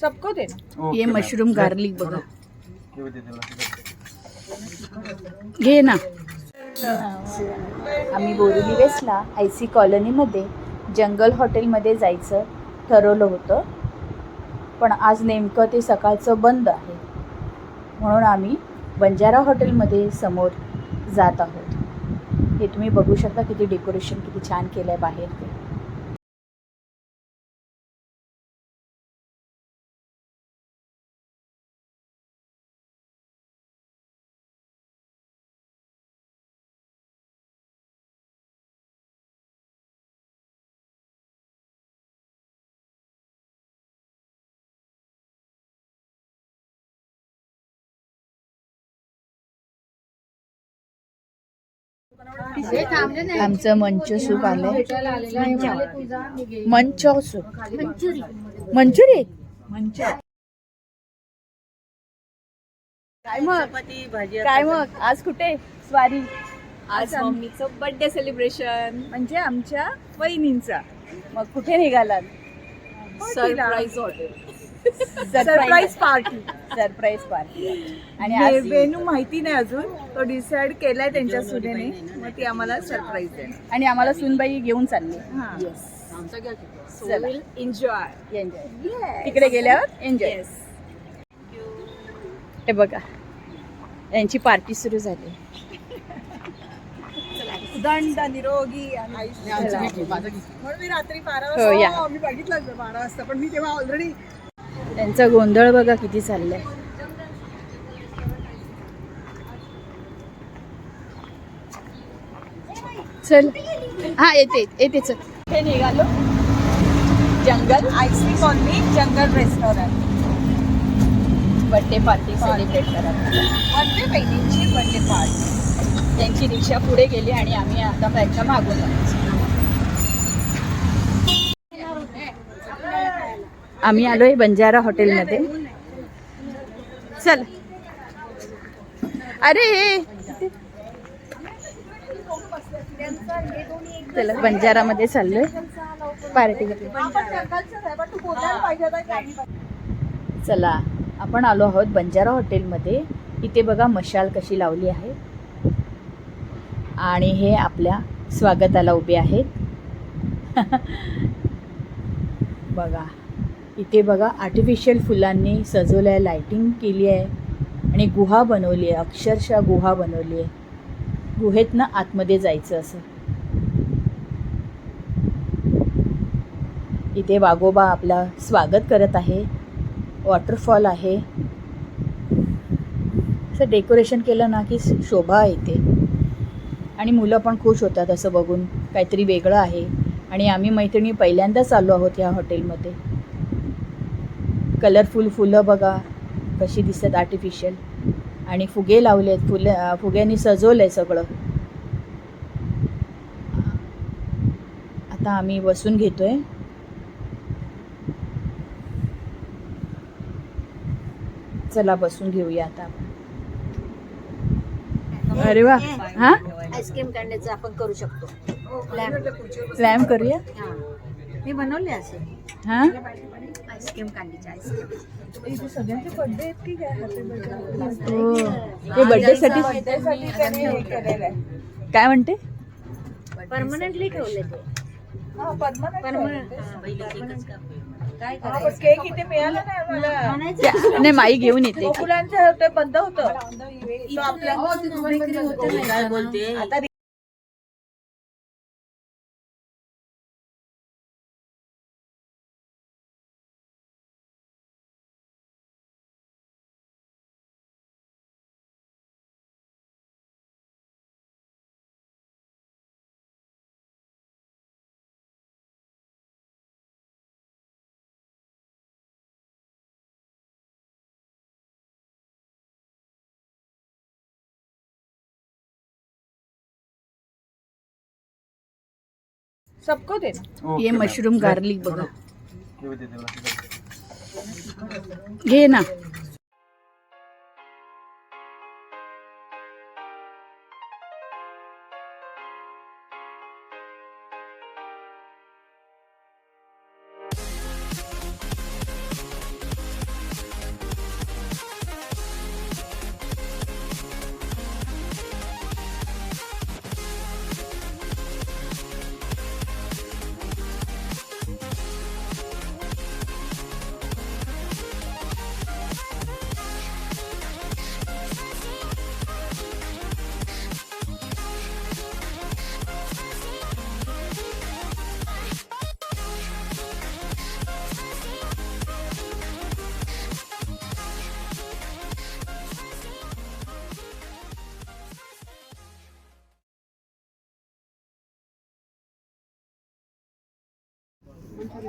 सबको देना। Ma'am. Mushroom garlic बघा. घे ना। आम्ही बोरिवली वेस्टला आय सी कॉलनीमध्ये जंगल हॉटेलमध्ये जायचं ठरवलं होतं. पण आज नेमकं ते सकाळचं बंद आहे. म्हणून आम्ही बंजारा हॉटेलमध्ये समोर जात आहोत. हे तुम्ही बघू शकता किती डेकोरेशन किती छान केलं आहे बाहेर. आमचं मंच सूप आलंय. मंच सूप मंचुरी. मंच. काय मग? काय मग? आज कुठे? स्वारी. आज मम्मीचं बर्थडे सेलिब्रेशन म्हणजे आमच्या वहिनींचा. मग कुठे निघालात? Surprise hotel surprise party surprise party आणि आज वेनू माहिती नाही अजून. तो डिसाइड केलाय त्यांच्या सुनेने. मग ती आम्हाला सरप्राईज देणार. आणि आम्हाला सुनबाई घेऊन चालली. हा. चला. एन्जॉय एन्जॉय तिकडे गेल्यावर एन्जॉय हे बघा. यांची पार्टी सुरू झाली. दंड निरोगी आणि आयुष्य. म्हणून मी रात्री बारा हो, या. वाजता मी बघितलं बारा वाजता पण मी तेव्हा ऑलरेडी त्यांचा गोंधळ बघा किती चाललाय. चल. हा येते येते चल. हे निघालो. जंगल आयसी कॉलनी जंगल रेस्टॉरंट बर्थडे पार्टी सेलिब्रेट करा बर्थडे बहिणींची बर्थडे पार्टी त्यांची रिक्षा पुढे गेली आणि आम्ही आता त्यांच्या मागून जायचं. आम्ही आलोय बंजारा हॉटेलमध्ये. चल. अरे! चला बंजारामध्ये चाललोय. पार्टी चला आपण आलो आहोत बंजारा हॉटेलमध्ये. इथे बघा मशाल कशी लावली आहे. आणि हे आपल्या स्वागताला उभे आहेत. बघा. इथे बघा आर्टिफिशियल फुलांनी सजवलं आहे लायटिंग केली आहे आणि गुहा बनवली आहे अक्षरशः गुहा बनवली आहे. गुहेतनं आतमध्ये जायचं असं. इथे वाघोबा आपला स्वागत करत आहे. वॉटरफॉल आहे. असं डेकोरेशन केलं ना की शोभा येते. आणि मुलं पण खुश होतात असं बघून. काहीतरी वेगळं आहे. आणि आम्ही मैत्रिणी पहिल्यांदाच आलो आहोत ह्या हॉटेलमध्ये कलरफुल फुलं बघा कशी दिसतात आर्टिफिशियल आणि फुगे लावलेत फुले फुग्यांनी सजवलं आहे सगळं. आता आम्ही बसून घेतोय. चला बसून घेऊया आता आपण. अरे वा. हा? आईस्क्रीम काढण्याचं आपण करू शकतो. प्लॅन करूया? मी बनवले असं. हा? आईस्क्रीम कांडीचे आईस्क्रीम सगळ्यांचे बर्थडे आहेत की काय? बर्थडे हो. साठी बर्थडेसाठी त्यांनी हे केलेलं आहे. काय म्हणते? परमनंटली ठेवले ते. परमनंट परमनंट काय पण केक इथे मिळाला नाही माई घेऊन येते. होतं बंद होतं. तो आपल्या काय बोलते आता सबको देना मॅम. मशरूम गार्लिक बघा. घे ना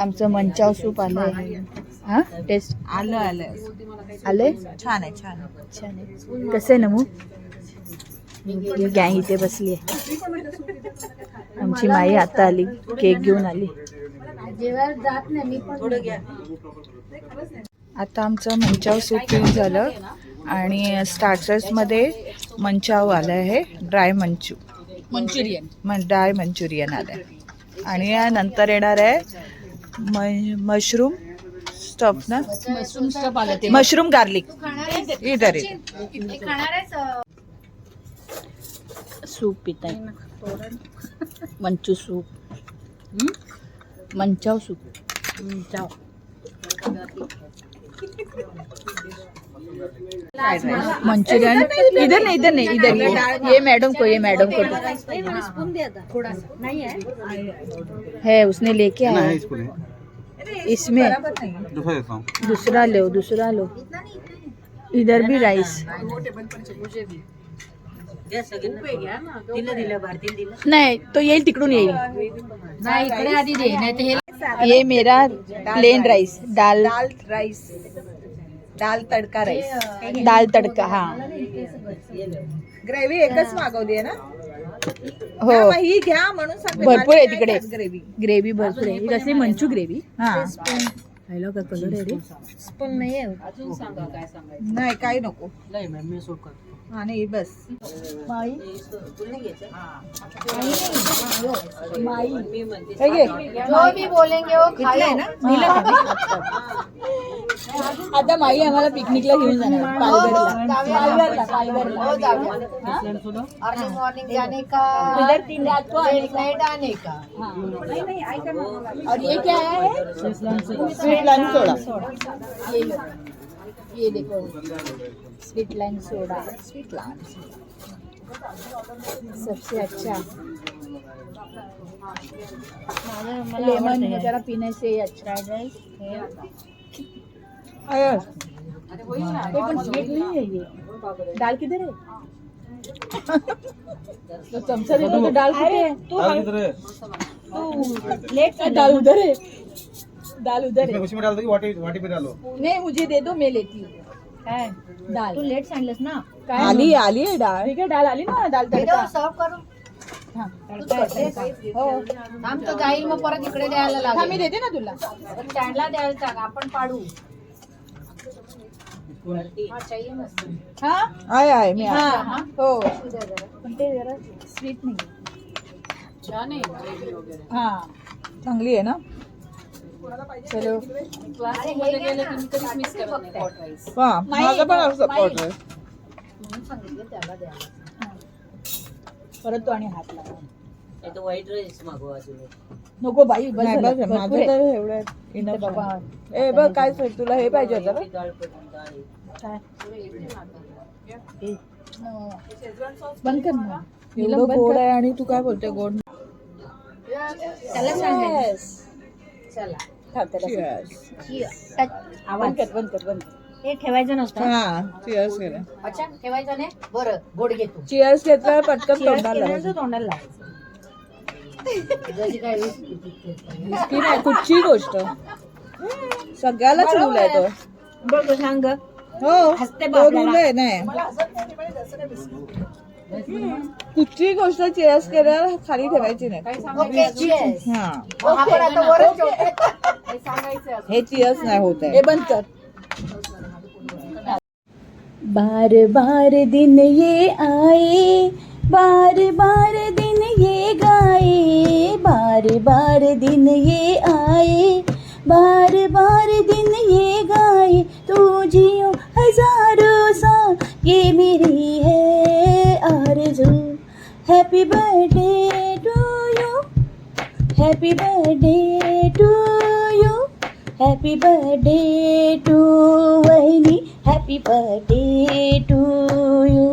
आमचं मंचाव सूप आलंय. हा? टेस्ट आलं आलं आलंय? छान आहे छान आहे. छान आहे. कसं आहे नमू? गॅंग इथे बसली आहे. आमची माई आता आली केक घेऊन आली. आता आमचं मंचाव सूप पिऊन झालं आणि स्टार्टर्समध्ये मंचाव आलं आहे ड्राय मंचू मंचुरियन. मन ड्राय मंचुरियन आलं आहे आणि नंतर येणार आहे मशरूम स्टफ ना? मशरूम स्टफ आलं ते. मशरूम गार्लिक इधर इधर सूप पित आहे manchu soup. Manchow soup. Manchow. Manchurian इधर नहीं इधर नहीं इधर ये ये मैडम को ये मैडम को. दो। है. उसने लेके आया. है। इसमें दूसरा देता हूँ। दूसरा लो दूसरा लो। इधर भी राइस दिलं नाही तो येईल तिकडून येईल नाही इकडे आधी दे नाही ये मेरा प्लेन राइस दाल। दाल राईस दाल तडका राइस दाल तडका हा। ग्रेव्ही एकच मागवली आहे ना? हो. हा, ही घ्या म्हणून सांगते. भरपूर आहे तिकडे. ग्रेव्ही ग्रेव्ही भरपूर आहे. ही कसली मंचू ग्रेव्ही हा. पाहिलं का कलर आहे? रे स्पून नाही आहे. नाही काही नको. हा नाही बस. माई जो भी बोलेंगे वो खाए ना? आता माई आम्हाला पिकनिकला घेऊन जाणार पालघरला. पालघरला पालघरला. अर्ली मॉर्निंग जाने का? इधर तीन रात को आने का? नाइट आने का? और ये क्या है? Sweet lime soda. ये लो ये देखो. Sweet lime soda. Sweet lime सबसे अच्छा। लेमन वगैरह पीने से अच्छा। है. ये पण स्वीट नहीं है ये। दाल किधर है? तो चमचा देखो तो दाल किधर है? दाल किधर है? लेट दाल उधर है। दाल उधर है। उसी में डाल दो वाटी वाटी पे डालो। नहीं मुझे दे दो मैं लेती हूँ। है दाल. तू लेट सांगलंस ना? काय आली आली आहे डाळ. ठीक आहे डाल आली ना? दाल तडका. सर्व करू. हा, तडका आहे, तडका. हो. आम तर जाईल मग परत इकडे द्यायला हा, मी लागेल देते ना तुला. स्टँडला द्यायला सांग आपण पाडू. हा चाहिए मस्त. हा? आहे आहे मी हा आहे. हा. हो. पण ते जरा स्वीट नाही. छान आहे. हा. चांगली आहे ना? चलो. क्लासमध्ये गेले की मी कधीच मिस करत नाही वा माझा पण सपोर्ट आहे म्हणून सांगितलं त्याला द्यायला परत तो आणि हात लावा. नाही तर व्हाईट राईस मागवा अजून नको बाई बस नाही झालं. बस भरपूर माझं आहे. तर एवढं बाबा. आहे. ए बघ काय सोय तुला हे पाहिजे होतं ना? डाळ पण डाळ आहे. काय? ए, न. बंद कर ना. नीलम, एवढं बंद गोड कर. आहे आणि तू काय बोलते गोड? त्याला सांगायचं. चला. खा, त्याला सांग. बंद कर बंद कर बंद कर. हे ठेवायचं नसतं हा चिअर्स केलं. अच्छा ठेवायचं नाही? बरं गोड घे तू. चिअर्स घेतल्यावर पटकन तोंडाला लावायचं. तोंडाला लावायचं. जशी काय वीस रिस्की नाही कुठची गोष्ट? सगळ्यालाच रूल आहे तो. बघ सांग हो तो रूल आहे नाही. कुठची गोष्ट चिअर्स केल्यावर खाली ठेवायची नाही. ओके हा. आपण आता वरच हे चिअर्स नाही होत हे बंद कर. बार बार दिन ये आए बार बार दिन ये गाए बार बार दिन ये आए बार बार दिन ये गाए तू जियो हज़ारों सा ये मेरी है। आरज़ू happy birthday to you happy birthday to you happy birthday to वहिनी हैप्पी बर्थडे टू यू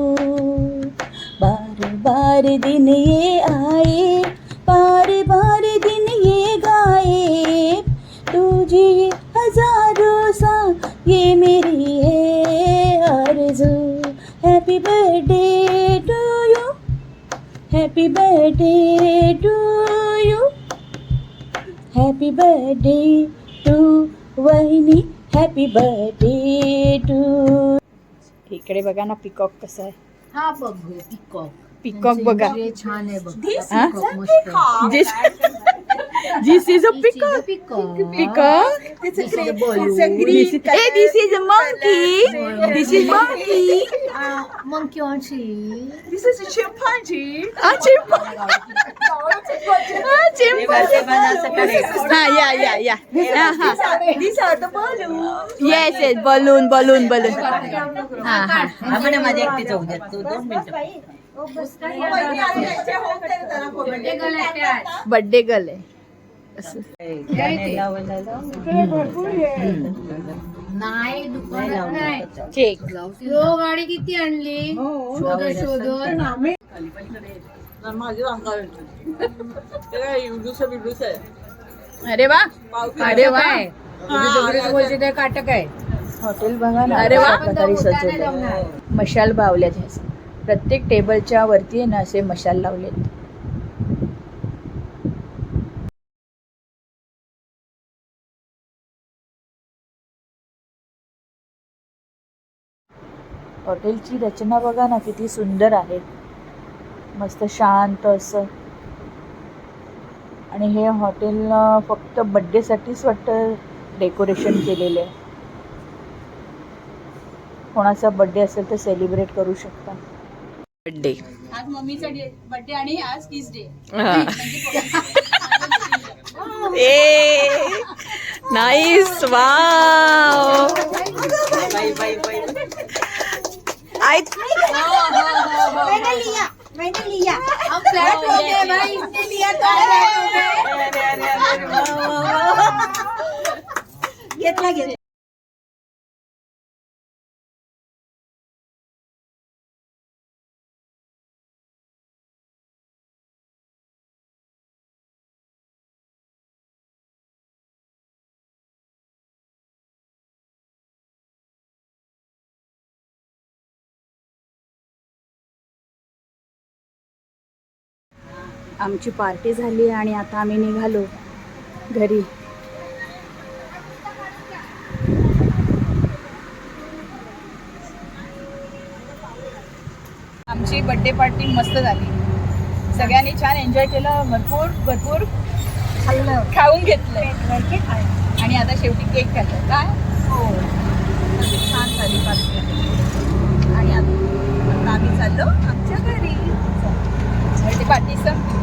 बार बार दिन ये आए happy birthday to you happy birthday to वहिनी. हॅपी बर्थडे टू इकडे बघा ना पिकॉक कसं आहे. हा बघ peacock पिकॉक बघा छान आहे बघ हा? Peacock मस्त This, this is a peacock. Peacock Peacock. This is a balloon. This is, hey, this is a monkey. This is monkey. Monkey on tree. This is a chimpanzee. Ah, chimpanzee. Ah, chimpanzee. Ah, yeah, yeah, yeah. Uh-huh. These are, these are the balloons. Yes, yes, balloon, balloon, balloon. हा हा माझ्या एकटीच होऊ Birthday girl आहे असं. नाही गाडी किती आणली बिडूस आहे अरे वा अरे वा काटक आहे हॉटेल बघा ना अरे वा. मशाल बावल्यात. प्रत्येक टेबलच्या वरती आहे ना असे मशाल लावलेत. हॉटेलची रचना बघा ना किती सुंदर आहे. मस्त शांत असं. आणि हे हॉटेल फक्त बड्डेसाठीच वाटतं डेकोरेशन केलेलं आहे. कोणाचा बड्डे असेल तर सेलिब्रेट करू शकता. बड्डे आज मम्मीचा बर्थडे आणि आज तीस डे ए नाईस वाव आय हम फ्लैट हो गए भाई इसने लिया तो फ्लैट हो गए आमची पार्टी झाली आणि आता आम्ही निघालो घरी. आमची बड्डे पार्टी मस्त झाली. सगळ्यांनी छान एन्जॉय केलं भरपूर भरपूर खाल्लं. खाऊन घेतलं. आणि आता शेवटी केक खाल्लं. काय? हो. छान झाली पार्टी आणि आता आम्ही चाललो आमच्या घरी. बड्डे पार्टी संपली.